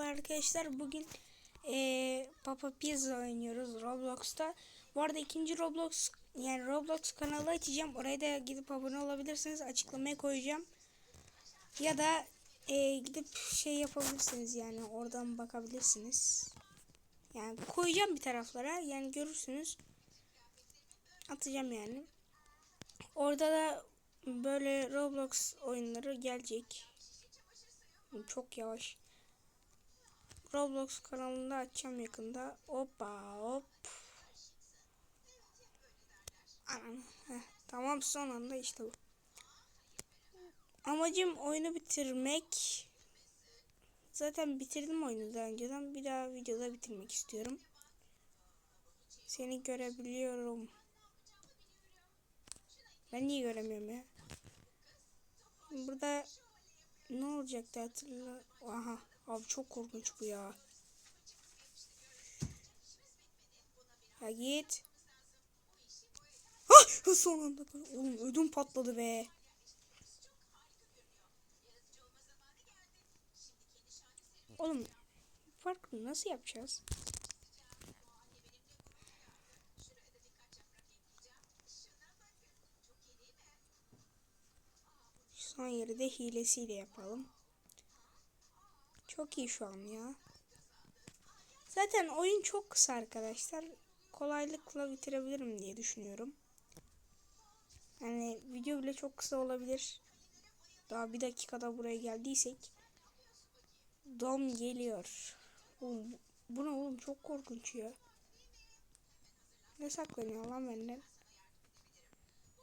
arkadaşlar bugün eee Papa Pizza oynuyoruz Roblox'ta. Bu arada ikinci Roblox yani Roblox kanalı açacağım. Oraya da gidip abone olabilirsiniz. Açıklamaya koyacağım. Ya da eee, gidip şey yapabilirsiniz yani oradan bakabilirsiniz. Yani koyacağım bir taraflara yani görürsünüz. Atacağım yani. Orada da böyle Roblox oyunları gelecek. Çok yavaş. Roblox kanalında açacağım yakında. Hoppa hop. Tamam son anda işte bu. Amacım oyunu bitirmek. Zaten bitirdim oyunu daha önceden. Bir daha videoda bitirmek istiyorum. Seni görebiliyorum. Ben niye göremiyorum ya? Burada ne olacaktı hatırla. Aha. Abi çok korkunç bu ya. Ya git. Ah! Son anda. Oğlum ödüm patladı be. Oğlum farklı nasıl yapacağız? Son yeri de hilesiyle yapalım. Çok iyi şu an ya. Zaten oyun çok kısa arkadaşlar. Kolaylıkla bitirebilirim diye düşünüyorum. Yani video bile çok kısa olabilir. Daha bir dakikada buraya geldiysek. Dom geliyor. Oğlum, bu ne oğlum çok korkunç ya. Ne saklanıyor lan benden?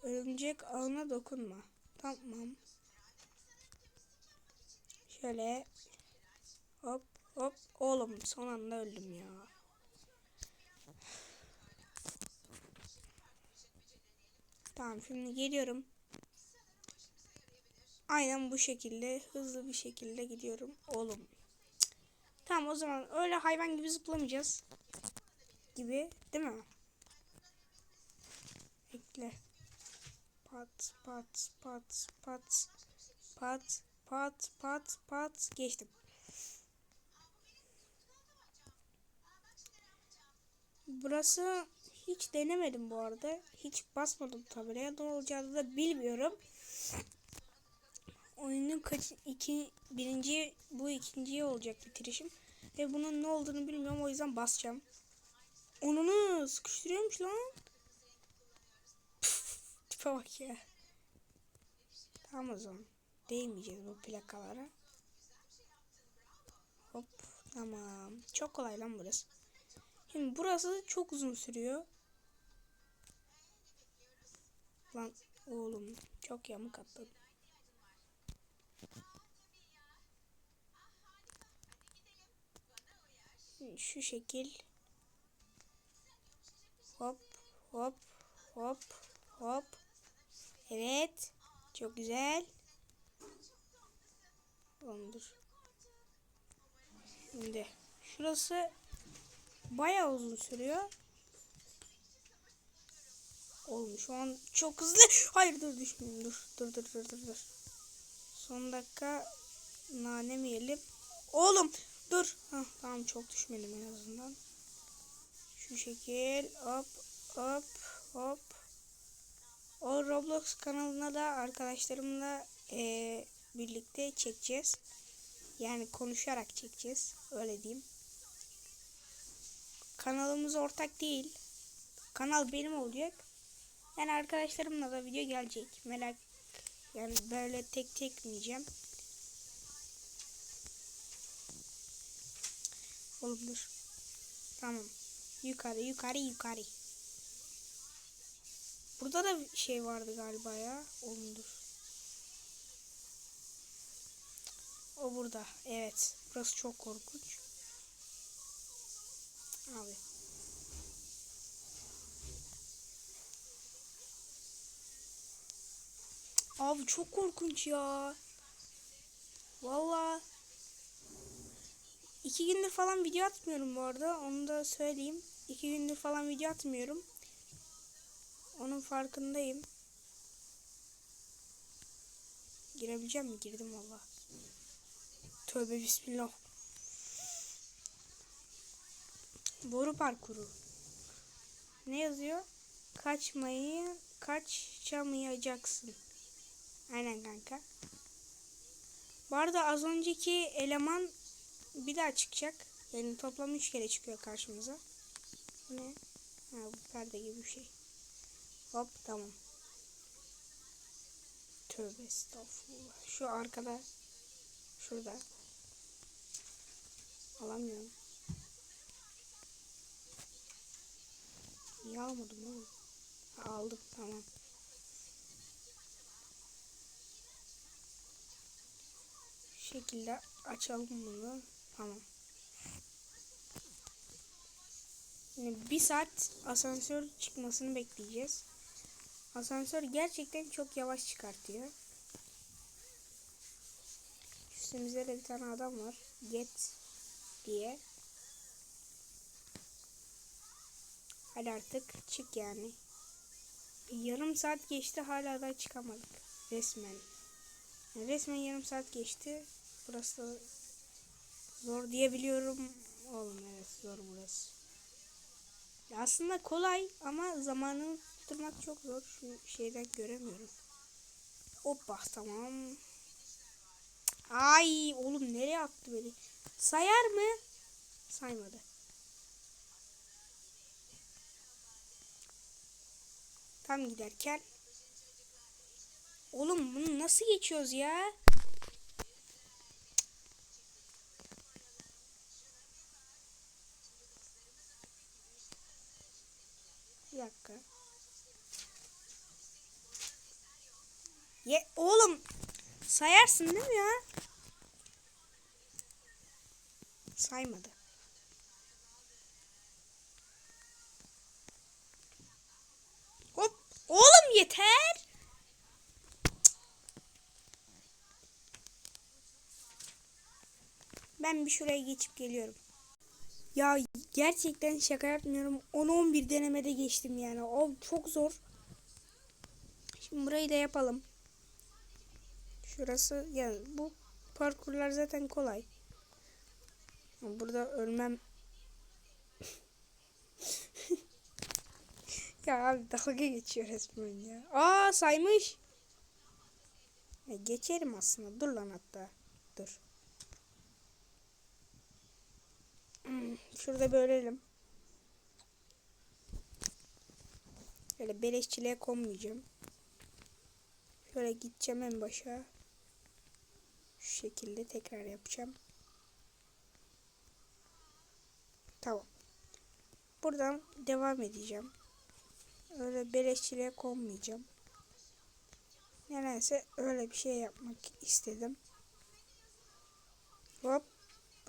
Örümcek ağına dokunma. Tamam. Şöyle Hop hop. Oğlum son anda öldüm ya. Tamam şimdi geliyorum. Aynen bu şekilde hızlı bir şekilde gidiyorum. Oğlum. Tamam o zaman öyle hayvan gibi zıplamayacağız. Gibi değil mi? Bekle. Pat pat pat pat pat pat pat pat geçtim. Burası hiç denemedim bu arada. Hiç basmadım tabelaya. Ne olacağını da bilmiyorum. Oyunun kaç iki birinci bu ikinciye olacak bitirişim. Ve bunun ne olduğunu bilmiyorum o yüzden basacağım. Onunu sıkıştırıyormuş lan. Püf, tipe bak ya. Tamam o zaman. Değmeyeceğiz bu plakalara. Hop tamam. Çok kolay lan burası. Şimdi burası çok uzun sürüyor. Lan oğlum çok yamuk atladım. Şu şekil. Hop hop hop hop. Evet. Çok güzel. Tamamdır. Şimdi şurası Bayağı uzun sürüyor. Oğlum şu an çok hızlı. Hayır dur düşmeyeyim dur. Dur dur dur dur dur. Son dakika nane mi yiyelim? Oğlum dur. Hah, tamam çok düşmedim en azından. Şu şekil hop hop hop. O Roblox kanalına da arkadaşlarımla e, birlikte çekeceğiz. Yani konuşarak çekeceğiz. Öyle diyeyim. Kanalımız ortak değil. Kanal benim olacak. Yani arkadaşlarımla da video gelecek. Merak yani böyle tek tek miyeceğim. Oğlum dur. Tamam. Yukarı yukarı yukarı. Burada da şey vardı galiba ya. Oğlum dur. O burada. Evet. Burası çok korkunç. Abi. Abi çok korkunç ya. Valla. iki gündür falan video atmıyorum bu arada. Onu da söyleyeyim. İki gündür falan video atmıyorum. Onun farkındayım. Girebileceğim mi? Girdim valla. Tövbe bismillah. Boru parkuru. Ne yazıyor? Kaçmayı kaçamayacaksın. Aynen kanka. Bu arada az önceki eleman bir daha çıkacak. Yani toplam 3 kere çıkıyor karşımıza. Bu ne? Ha bu perde gibi bir şey. Hop tamam. Tövbe estağfurullah. Şu arkada. Şurada. Alamıyorum. Niye almadım oğlum? Ha, aldım tamam. Şu şekilde açalım bunu. Tamam. Şimdi bir saat asansör çıkmasını bekleyeceğiz. Asansör gerçekten çok yavaş çıkartıyor. Üstümüzde de bir tane adam var. Get diye. Hadi artık çık yani. Yarım saat geçti hala da çıkamadık. Resmen. Yani resmen yarım saat geçti. Burası da zor diyebiliyorum. Oğlum evet zor burası. Aslında kolay ama zamanı tutturmak çok zor. Şu şeyden göremiyorum. Hoppa tamam. Ay oğlum nereye attı beni? Sayar mı? Saymadı. Tam giderken. Oğlum bunu nasıl geçiyoruz ya? Bir dakika. Ye oğlum sayarsın değil mi ya? Saymadı. Hop oğlum yeter. Ben bir şuraya geçip geliyorum. Ya gerçekten şaka yapmıyorum. 10-11 denemede geçtim yani. O çok zor. Şimdi burayı da yapalım. Şurası yani bu parkurlar zaten kolay. Burada ölmem. ya abi dalga geçiyor resmen ya. Aa saymış. Ya geçerim aslında. Dur lan hatta. Dur. Şurada bölelim. Böyle beleşçiliğe konmayacağım. Şöyle gideceğim en başa. Şu şekilde tekrar yapacağım. Tamam. Buradan devam edeceğim. Öyle beleşçiliğe konmayacağım. Nedense öyle bir şey yapmak istedim. Hop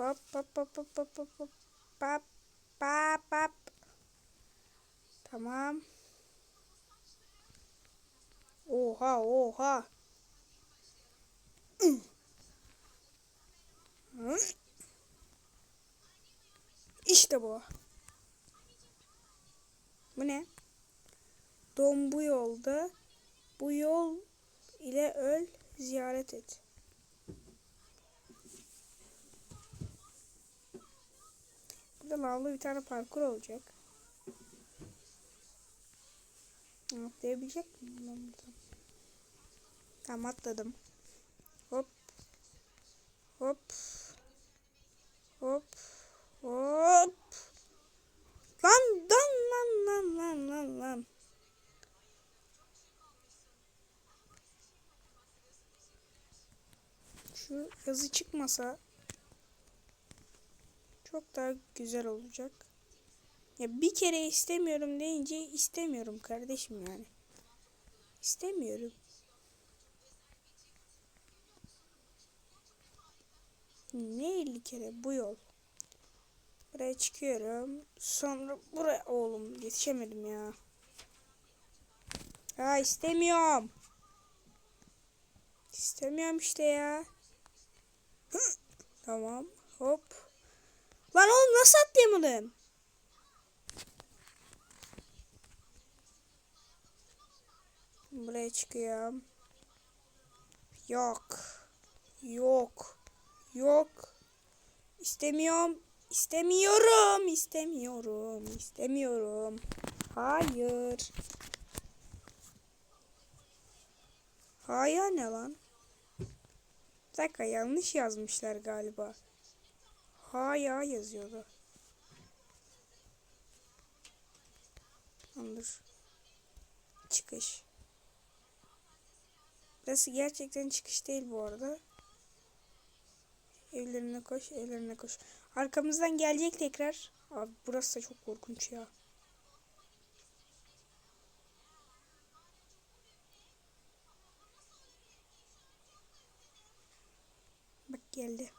hop hop hop hop hop hop pap pap pap. Tamam. Oha oha. İşte bu. Bu ne? Don bu yolda. Bu yol ile öl ziyaret et. Burada lavlı bir tane parkur olacak. Atlayabilecek miyim ben buradan? Tamam atladım. Hop. Hop. Hop. Hop. Lan lan lan lan lan lan lan. Şu yazı çıkmasa çok daha güzel olacak. Ya bir kere istemiyorum deyince istemiyorum kardeşim yani. İstemiyorum. Ne 50 kere bu yol. Buraya çıkıyorum. Sonra buraya oğlum yetişemedim ya. Ya istemiyorum. İstemiyorum işte ya. Tamam. Hop. Lan oğlum nasıl atlayamadım? Buraya çıkıyorum. Yok. Yok. Yok. İstemiyorum. İstemiyorum, istemiyorum, istemiyorum. Hayır. Hayır ne lan? Bir dakika yanlış yazmışlar galiba. Haya yazıyordu. Lan Dur. Çıkış. Burası gerçekten çıkış değil bu arada. Evlerine koş, evlerine koş. Arkamızdan gelecek tekrar. Abi burası da çok korkunç ya. Bak geldi.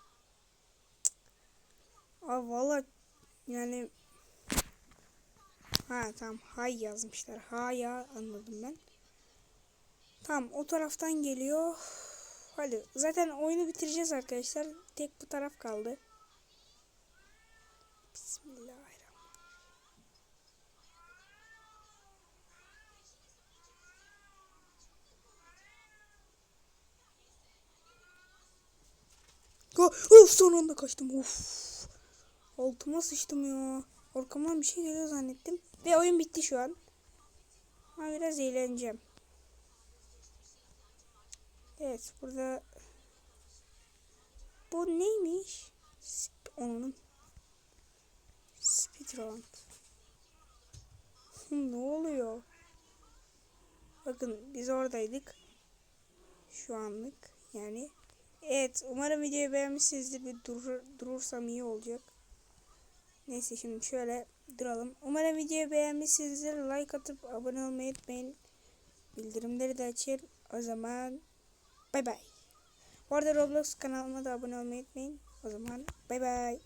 Abi valla yani Ha tamam hay yazmışlar. Ha ya anladım ben. Tamam o taraftan geliyor. Hadi zaten oyunu bitireceğiz arkadaşlar. Tek bu taraf kaldı. Bismillahirrahmanirrahim. Go- Of son anda kaçtım. Of. Altıma sıçtım ya. Arkamdan bir şey geliyor zannettim. Ve oyun bitti şu an. Ama biraz eğleneceğim. Evet burada bu neymiş? Sp onun speedrun. ne oluyor? Bakın biz oradaydık. Şu anlık yani. Evet umarım videoyu beğenmişsinizdir. Bir durur, durursam iyi olacak. Neyse şimdi şöyle duralım. Umarım videoyu beğenmişsinizdir. Like atıp abone olmayı unutmayın. Bildirimleri de açın. O zaman bay bay. Bu arada Roblox kanalıma da abone olmayı unutmayın. O zaman bay bay.